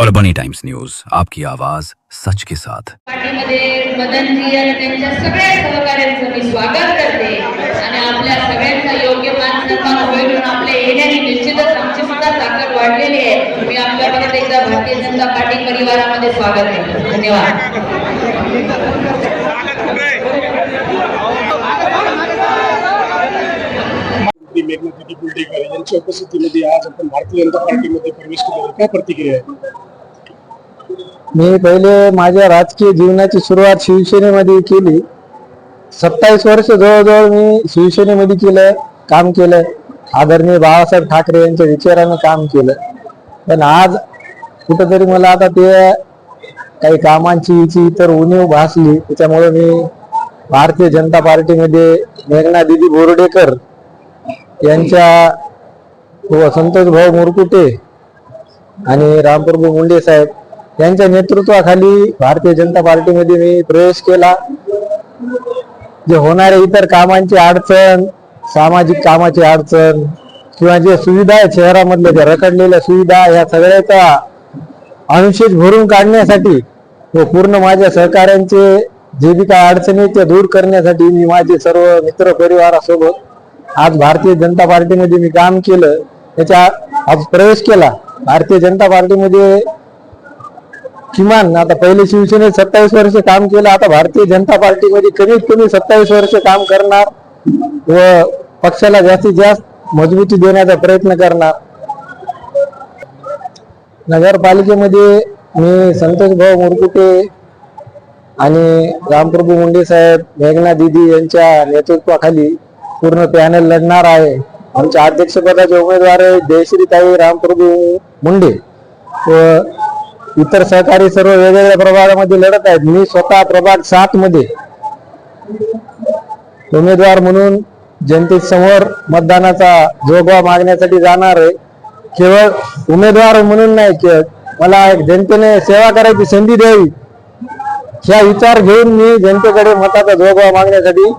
और बनी times news आपकी आवाज सच के साथ। पार्टीमध्ये मदनजी आणि त्यांच्या सगळ्या सहकार्यांचं मी स्वागत करते. आणि आपल्या सगळ्यांचा योग्य मान सन्मान होईल आपल्या येण्याने निश्चितच आमची सुद्धा ताकद वाढलेली आहे. मी आपल्या परत एकदा भारतीय जनता पार्टी परिवारामध्ये स्वागत करते. धन्यवाद. यांच्या उपस्थितीमध्ये आज आपण भारतीय जनता पार्टीमध्ये प्रवेश केलेला काय प्रतिक्रिया आहे? मी पहिले माझ्या राजकीय जीवनाची सुरुवात शिवसेनेमध्ये केली. सत्तावीस वर्ष जवळजवळ मी शिवसेनेमध्ये केलं काम केलं. आदरणीय बाळासाहेब ठाकरे यांच्या विचारानं काम केलं. पण आज कुठंतरी मला आता ते काही कामांची इची इतर उणीव भासली. त्याच्यामुळे मी भारतीय जनता पार्टीमध्ये मेघना दिदी बोर्डेकर यांच्या व संतोष भाऊ मुरकुटे आणि रामप्रभू मुंडे साहेब यांच्या नेतृत्वाखाली भारतीय जनता पार्टीमध्ये मी प्रवेश केला. जे होणारे इतर कामांची अडचण सामाजिक कामाची अडचण किंवा जे सुविधा आहेत शहरामधल्या ज्या रखडलेल्या सुविधा या सगळ्याचा अनुशेष भरून काढण्यासाठी व पूर्ण माझ्या सहकाऱ्यांचे जे बी काय अडचणी त्या दूर करण्यासाठी मी माझे सर्व मित्र परिवारासोबत आज भारतीय जनता पार्टीमध्ये मी काम केलं. त्याच्या आज प्रवेश केला. भारतीय जनता पार्टीमध्ये किमान आता पहिले शिवसेनेत सत्तावीस वर्ष काम केलं आता भारतीय जनता पार्टीमध्ये कमीत कमी सत्तावीस वर्ष काम करणार व पक्षाला जास्तीत जास्त मजबूती देण्याचा प्रयत्न करणार. नगरपालिकेमध्ये मी संतोष भाऊ मुरकुटे आणि रामप्रभू मुंडे साहेब मेघना दिदी यांच्या नेतृत्वाखाली पूर्ण पॅनल लढणार आहे. आमच्या अध्यक्षपदाचे उमेदवार आहे जयश्रीताई रामप्रभू मुंडे व इतर सहकारी सर्व वेगवेगळ्या प्रभागामध्ये लढत आहेत. मी स्वतः प्रभाग सात मध्ये उमेदवार म्हणून जनतेसमोर मतदानाचा जोगवा मागण्यासाठी जाणार आहे. केवळ उमेदवार म्हणून नाही केवळ मला एक जनतेने सेवा करायची संधी द्यावी. ह्या विचार घेऊन मी जनतेकडे मताचा जोगवा मागण्यासाठी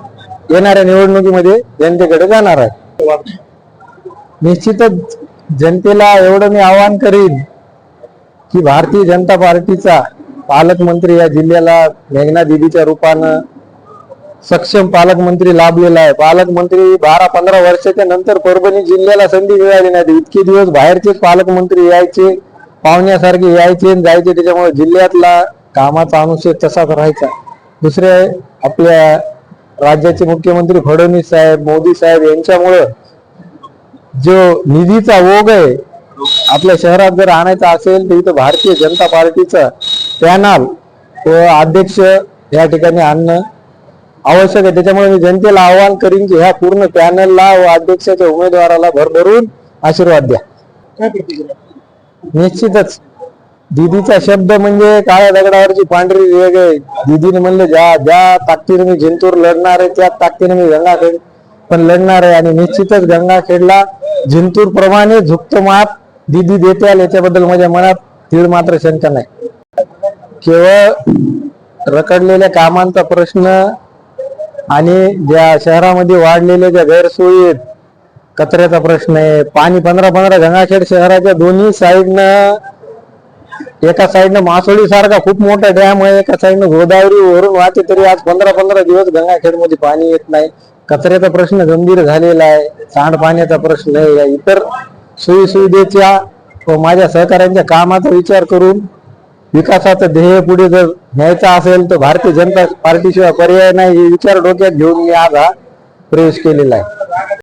येणाऱ्या निवडणुकीमध्ये जनतेकडे जाणार आहे. निश्चितच जनतेला एवढं मी आवाहन करीन की भारतीय जनता पार्टीचा पालकमंत्री या जिल्ह्याला मेघना दिदीच्या रूपानं सक्षम पालकमंत्री लाभलेला आहे. पालकमंत्री बारा पंधरा वर्षाच्या नंतर परभणी जिल्ह्याला संधी मिळाली नाही. इतके दिवस बाहेरचेच पालकमंत्री यायचे पाहुण्यासारखे यायचे आणि जायचे. त्याच्यामुळे जिल्ह्यातला कामाचा अनुशेष तसाच राहायचा. दुसरे आपल्या राज्याचे मुख्यमंत्री फडणवीस साहेब मोदी साहेब यांच्यामुळं जो निधीचा ओघ आहे आपल्या शहरात जर आणायचा असेल तर इथं भारतीय जनता पार्टीचं पॅनल व अध्यक्ष या ठिकाणी आणणं आवश्यक आहे. त्याच्यामुळे मी जनतेला आवाहन करीन की ह्या पूर्ण पॅनलला व अध्यक्षाच्या उमेदवाराला भरभरून आशीर्वाद द्या. निश्चितच. दिदीचा शब्द म्हणजे काळ्या दगडावरची पांढरी रेग आहे. दिदीने म्हणले ज्या ज्या ताकदीने मी जिंतूर लढणार आहे त्या ताकदीने मी गंगाखेड पण लढणार आहे. आणि निश्चितच गंगाखेडला जिंतूर प्रमाणे झुकत माप दिदी देते याच्याबद्दल माझ्या मनात तीळ मात्र शंका नाही. केवळ रखडलेल्या कामांचा प्रश्न आणि ज्या शहरामध्ये वाढलेल्या ज्या गैरसोयी आहेत कचऱ्याचा प्रश्न आहे पाणी पंधरा पंधरा गंगाखेड शहराच्या दोन्ही साईडनं एका साईडनं मासोळी सारखा खूप मोठा डॅम आहे एका साईडनं गोदावरी वरून वाहते तरी आज पंधरा पंधरा दिवस गंगाखेडमध्ये पाणी येत नाही. कचऱ्याचा प्रश्न गंभीर झालेला आहे सांडपाण्याचा प्रश्न आहे या इतर सोयीसुविधेच्या व माझ्या सहकाऱ्यांच्या कामाचा विचार करून विकासाचं ध्येय पुढे जर न्यायचा असेल तर भारतीय जनता पार्टीशिवाय पर्याय नाही हे विचार डोक्यात घेऊन मी आज हा प्रवेश केलेला आहे.